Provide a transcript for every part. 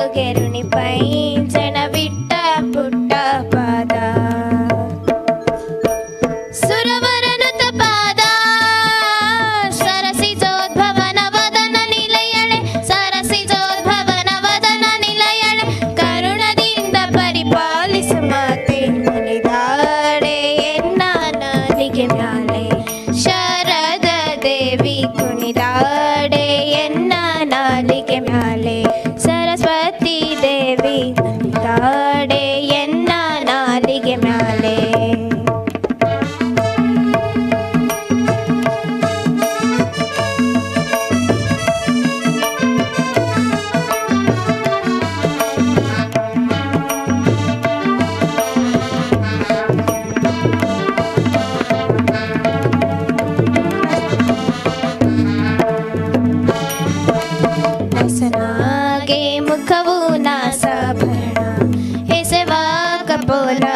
పొగరుని పైంచన విట్ట పుట్ట పాద. సురవరనుత పాద. సరసిజోద్భవన వదన నిలయಳೆ సరసిజోద్భవన వదన నిలయಳೆ కರುಣದಿಂದ పరిపాಲಿಸ ಮಾತೆ ಮುನಿದಾಡೆ ಎನ್ನ ನಾಲಿಗೆ ಮ್ಯಾಲೆ ಶಾರದ ದೇವಿ ಕುಣ के मुखवू ना सा भरना इस इसवा बोला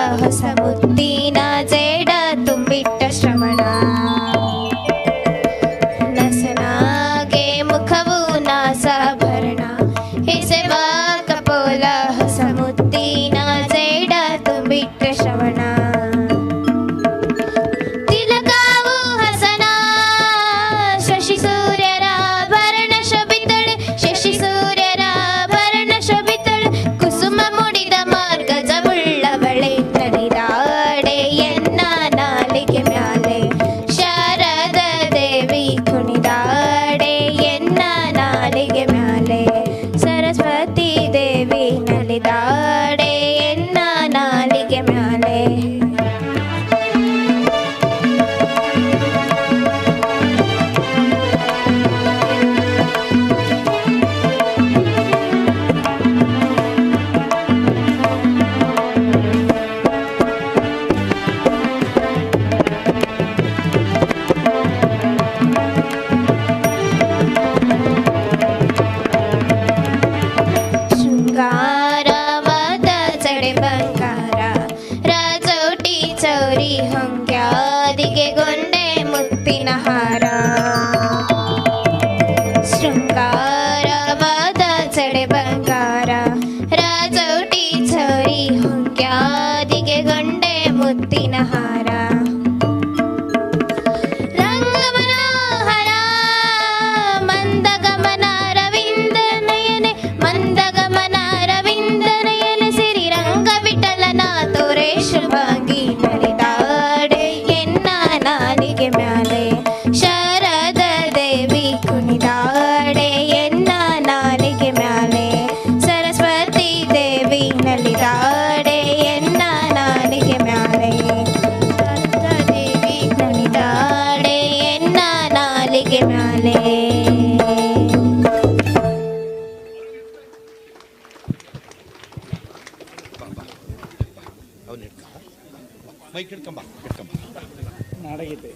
कडे बंगारा। राजवटी चौरी हंग्या दिगे गोंडे मुत्तीनहार ಅವನು ಇಟ್ಕೊಂಬ ಮೈಕ್ ಇಟ್ಕೊಂಬ ಇಟ್ಕೊಂಬ ನಾಡಗೀತೆ